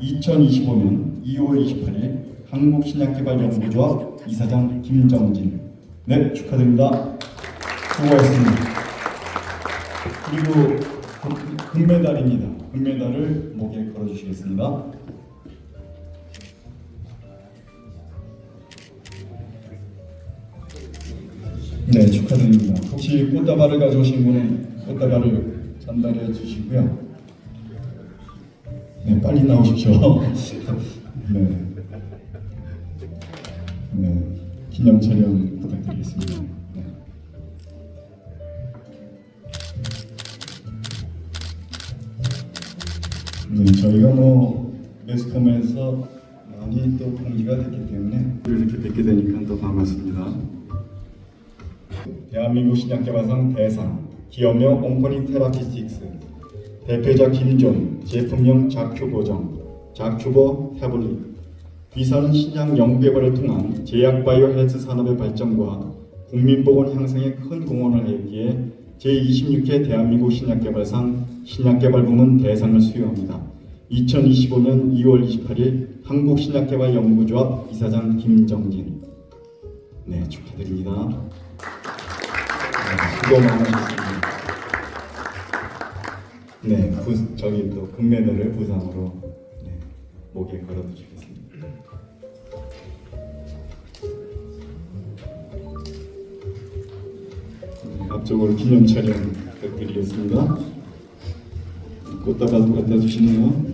2025년 2월 28일 한국신약개발연구조합 이사장 김정진 네 축하드립니다. 수고하셨습니다. 그리고 금- 금메달입니다. 금메달을 목에 걸어주시겠습니다. 네, 축하드립니다. 혹시 꽃다발을 가져오신 분은 꽃다발을 전달해 주시고요. 네, 빨리 나오십시오. 네. 네, 기념 촬영 부탁드리겠습니다. 네. 네, 저희가 뭐 매스컴에서 많이 또 공지가 됐기 때문에 이렇게 뵙게 되니까 더 반갑습니다. 대한민국 신약개발상 대상 기업명 옹코니 테라피스틱스 대표자 김존 제품명 자큐보정 자큐보 태블릿 위사는 신약 연구개발을 통한 제약바이오 헬스 산업의 발전과 국민보건 향상에 큰 공헌을 했기에 제26회 대한민국 신약개발상 신약개발 부문 대상을 수여합니다. 2025년 2월 28일 한국신약개발연구조합 이사장 김정진 네 축하드립니다. 네, 수고 많으셨습니다. 네, 부, 저기 또 금메달을 부상으로 네, 목에 걸어두시겠습니다. 네, 앞쪽으로 기념 촬영 부탁드리겠습니다. 꽃다발도 갖다 주시네요.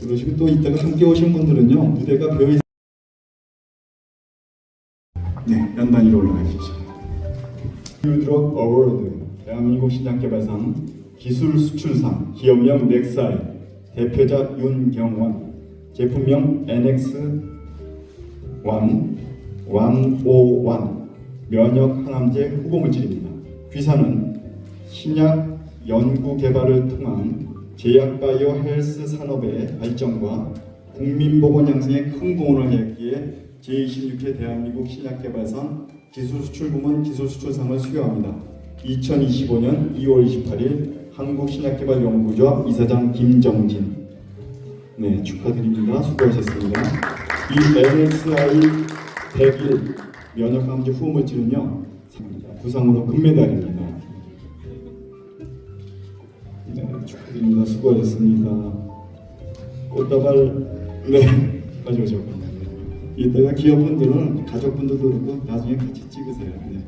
그러시고 또 이따가 함께 오신 분들은요 무대가 벼 있... 위로 올라가 주십시오. 뉴드럭 어워드 대한민국 신약개발상 기술 수출상 기업명 넥사이 대표자 윤경원 제품명 NX 1 151 면역 항암제 후보물질입니다. 귀사는 신약 연구 개발을 통한 제약바이오 헬스 산업의 발전과 국민보건 양성에 큰 공헌을 했기에 제26회 대한민국 신약개발상 기술수출부문 기술수출상을 수여합니다. 2025년 2월 28일 한국신약개발연구조합 이사장 김정진 네 축하드립니다. 수고하셨습니다. 이 NXI 100일 면역감지 후물질은요 부상으로 금메달입니다. 네, 축하드립니다. 수고하셨습니다. 꽃다발 네 가져오셨군요. 이따가 기업분들은 가족분들도 그렇고 나중에 같이 찍으세요. 네.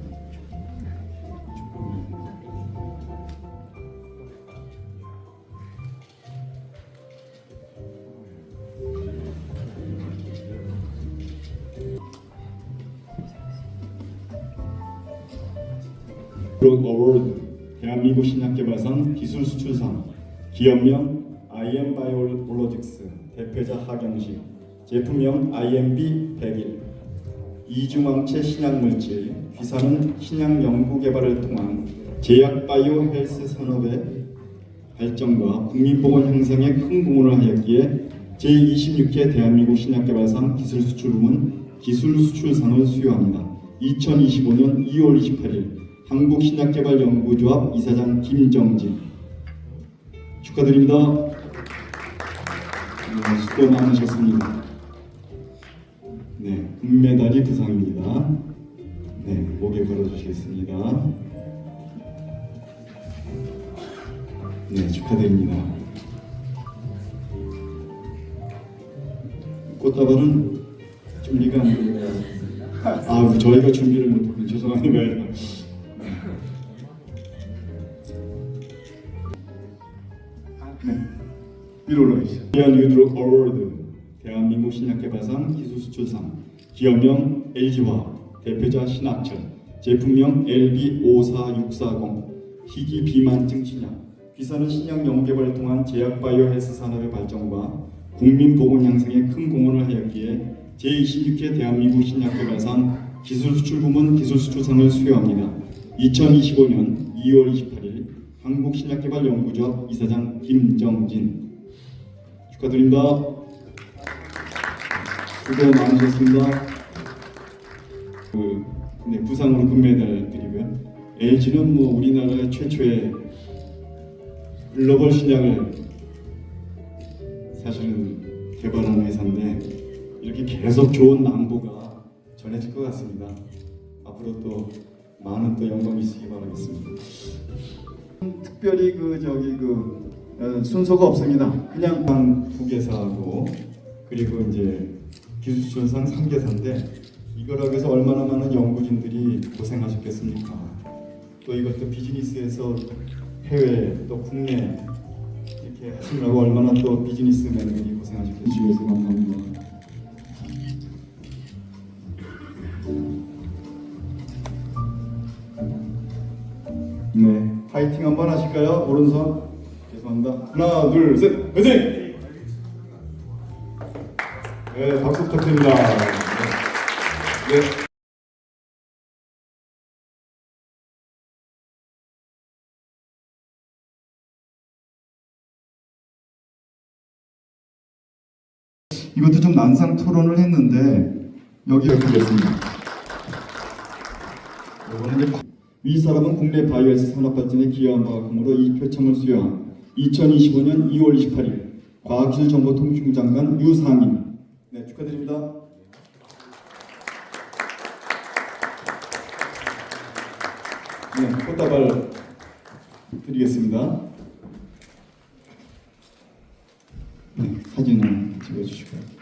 브록 어워드 대한민국 신약개발상 기술수출상 기업명 IM 바이오로직스 대표자 하경식 제품명 IMB 100일 이중항체 신약물질 귀사는 신약 연구 개발을 통한 제약 바이오 헬스 산업의 발전과 국민보건 향상에 큰 공헌을 하였기에 제26회 대한민국 신약개발상 기술수출 부문 기술수출상을 수여합니다. 2025년 2월 28일 한국신약개발연구조합 이사장 김정진 축하드립니다. 네, 수고 많으셨습니다. 네, 금메달이 부상입니다. 네, 목에 걸어주시겠습니다. 네, 축하드립니다. 꽃다발은 준비가 안 되고요. 아, 저희가 준비를 못했군요. 죄송합니다. 네. 위로 올라가시죠. 이안 유드록 어워드 대한민국 신약개발상 기술수출상 기업명 LG화학 대표자 신학철 제품명 LB54640 희귀 비만증 신약 귀사는 신약 연구개발을 통한 제약바이오 헬스 산업의 발전과 국민 보건 향상에 큰 공헌을 하였기에 제26회 대한민국 신약개발상 기술수출 부문 기술수출상을 수여합니다. 2025년 2월 28일 한국신약개발연구조합 이사장 김정진 축하드립니다. 수고 많으셨습니다. 그 네, 부상으로 금메달 드리고요. LG는 뭐 우리나라의 최초의 글로벌 시장을 사실은 개발한 회사인데 이렇게 계속 좋은 낭보가 전해질 것 같습니다. 앞으로 또 많은 또 영광이 있으기 바라겠습니다. 특별히 그 저기 그 어, 순서가 없습니다. 그냥 방두 개사하고 그리고 이제 기술수련상 3개사인데 이거라고 해서 얼마나 많은 연구진들이 고생하셨겠습니까? 또 이것도 비즈니스에서 해외 또 국내 이렇게 하시느라고 얼마나 또 비즈니스맨들이 고생하셨겠습니까? 주셔서 감사합니다. 네, 파이팅 한번 하실까요? 오른손 죄송합니다. 하나, 둘, 셋, 화이팅! 네, 박수 부탁드립니다. 네. 네. 이것도 좀 난상 토론을 했는데. 이거는 이제 위 사람은 국내 바이오에스 산업 발전에 기여한 바금으로 이 표창을 수여한 2025년 2월 28일 과학기술정보통신부 장관 유상임 네 축하드립니다. 네 꽃다발 드리겠습니다. 네 사진을 찍어주시고요.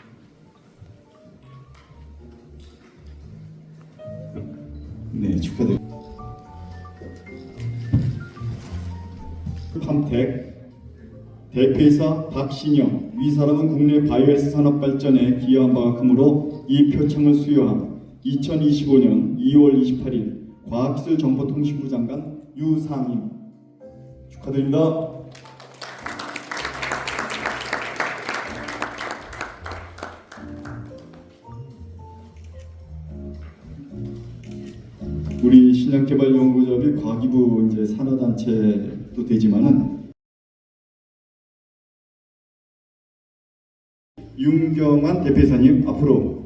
대표이사 박신영 위 사람은 국내 바이오에스 산업 발전에 기여한 바가 크므로 이 표창을 수여한 2025년 2월 28일 과학기술정보통신부 장관 유상임 축하드립니다. 우리 신약개발연구조합이 과기부 이제 산하단체도 되지만은 윤경환 대표이사님 앞으로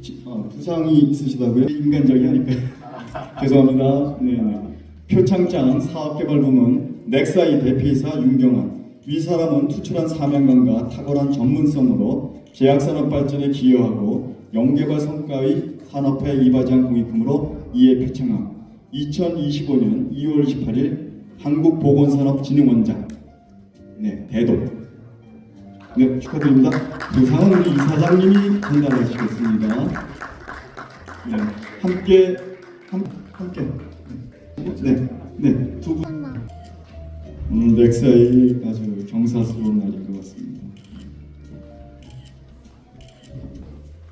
지- 아, 부상이 있으시다고요? 인간적이 하니까 죄송합니다. 네네. 표창장 사업개발부문 넥사이 대표이사 윤경환 위 사람은 투출한 사명감과 탁월한 전문성으로 제약산업 발전에 기여하고 영개발 성과의 산업회 이바지한 공익금으로 이에 표창함 2025년 2월 18일 한국보건산업진흥원장 네 대도 네 축하드립니다. 부상은 우리 이사장님이 전달하시겠습니다. 네 함께 함, 함께 네 네 두 분. 오늘 넥사이 아주 경사스러운 날인 것 같습니다.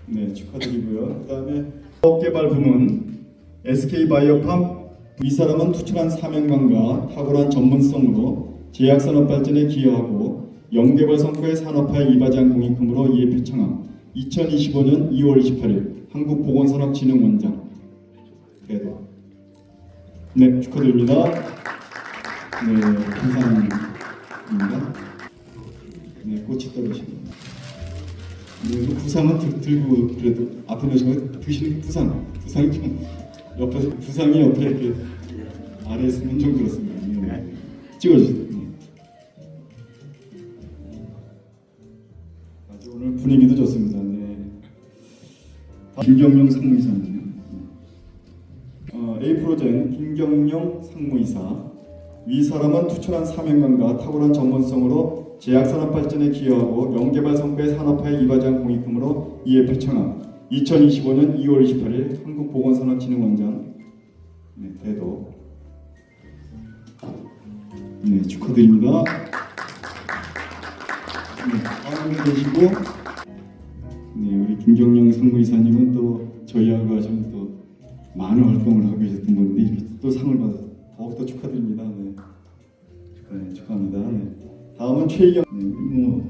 네, 축하드리고요. 그 다음에 사업개발 부문 SK바이오팜 이 사람은 투철한 사명감과 탁월한 전문성으로 제약산업 발전에 기여하고 영개발 성과의 산업화에 이바지한 공익금으로 이에 표창함 2025년 2월 28일 한국보건산업진흥원장 대도 네 축하드립니다. 네, 부상입니다. 네, 꽃이 떨어지고. 네, 그 부상은 들, 들고 그래도 앞에 놓으시고 드시는 부상, 부상이 좀 옆에서 부상이 옆에 이렇게 아래에 있으면 좀 그렇습니다. 네. 찍어주세요. 분위기도 좋습니다. 네. 김경영 상무이사님. 어, 에이프로젠 김경영 상무이사 위 사람은 투철한 사명감과 탁월한 전문성으로 제약산업 발전에 기여하고 명개발 성과의 산업화에 이바지한 공익금으로 이에 표창함 2025년 2월 28일 한국보건산업진흥원장 네, 대도 네, 축하드립니다. 네, 다음에 계시고 네, 우리 김경영 상무이사님은 또 저희하고 좀 또 많은 활동을 하고 계셨던 분인데 이렇게 또 상을 받아서 더욱더 축하드립니다. 네. 네, 축하합니다. 네. 다음은 최희경, 네, 뭐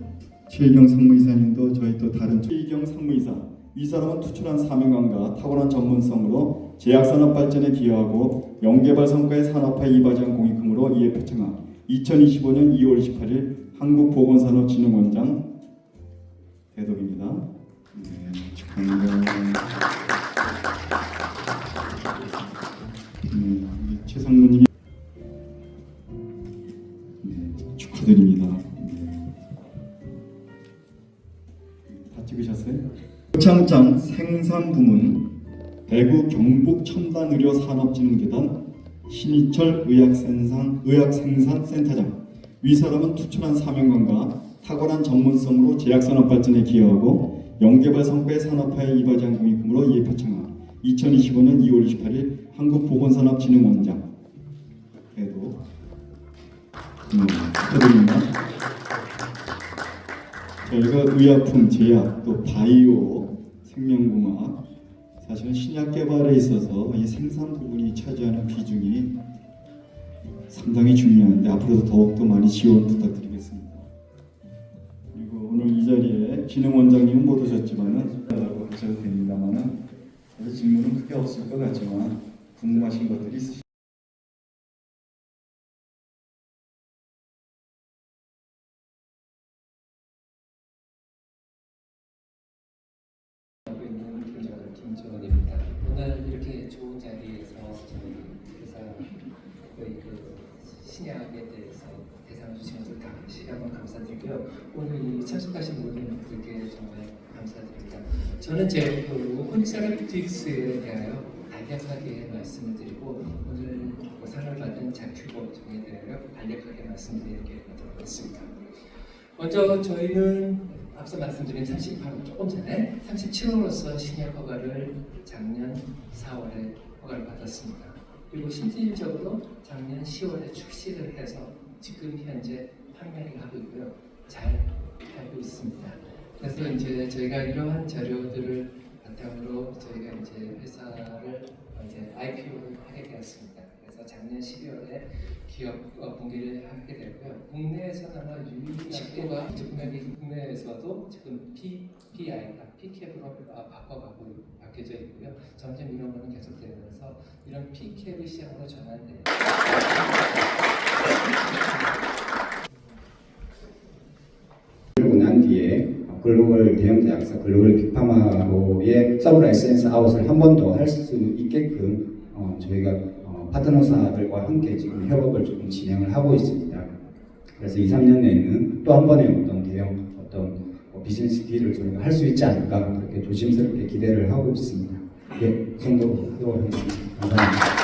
최희경 상무이사님도 저희 또 다른 최희경 상무이사. 이 사람은 투출한 사명감과 탁월한 전문성으로 제약산업 발전에 기여하고 영개발 성과의 산업화 이바지한 공익금으로 이에 표창함 2025년 2월 18일 한국보건산업진흥원장 대독입니다. 네. 축하드립니다. 창장 생산 부문 대구 경북 첨단 의료 산업진흥재단 신희철 의학생산 의학생산센터장 위 사람은 투철한 사명감과 탁월한 전문성으로 제약산업 발전에 기여하고 영개발 성과의 산업화에 이바지한 공익금으로 이해표창함 2025년 2월 28일 한국보건산업진흥원장 그래도 네, 축하드립니다. 저희가 의약품, 제약, 또 바이오, 생명공학 사실은 신약 개발에 있어서 이 생산 부분이 차지하는 비중이 상당히 중요한데 앞으로도 더욱더 많이 지원 부탁드리겠습니다. 자리에 진흥원장님은 못 오셨지만은 라고 하셔도 됩니다만은 그래서 질문은 크게 없을 것 같지만 궁금하신 것들이 있으시. 이렇게 좋은 자리에서 회사 거의 그 신약에 대해서 대상 주신 것을 다시 한번 감사드리고요. 오늘 이 참석하신 모든 분들께 정말 감사드립니다. 저는 제 호니세라피틱스에 대하여 간략하게 말씀을 드리고 오늘 그 상을 받은 자큐버 정에 대하여 간략하게 말씀드리게 하도록 하겠습니다. 먼저 저희는 앞서 말씀드린 38호 조금 전에 37호로서 신약 허가를 작년 4월에 허가를 받았습니다. 그리고 실질적으로 작년 10월에 출시를 해서 지금 현재 판매를 하고 있고요. 잘 팔고 있습니다. 그래서 이제 저희가 이러한 자료들을 바탕으로 저희가 이제 회사를 이제 IPO를 하게 되었습니다. 그래서 작년 12월에 기업 어, 공개를 하게 되고요. 국내에서는 아마 유일하게 식도가 분명히 국내에서도 지금 P, P캡으로 아, 바꿔가고 바뀌어져 있고요. 점점 이런 거는 계속되면서 이런 P캡의 시장으로 전환돼요. 그리고 난 뒤에 글로벌 대형 제약사 글로벌 빅파마로의 서브 라이센스 아웃을 한 번 더 할 수 있게끔 어, 저희가 어, 파트너사들과 함께 지금 협업을 조금 진행을 하고 있습니다. 그래서 2, 3년 내에는 또 한 번의 어떤 대형 어떤 어, 비즈니스 딜을 저희가 할 수 있지 않을까 그렇게 조심스럽게 기대를 하고 있습니다. 예, 그 정도로 하도록 하겠습니다. 감사합니다.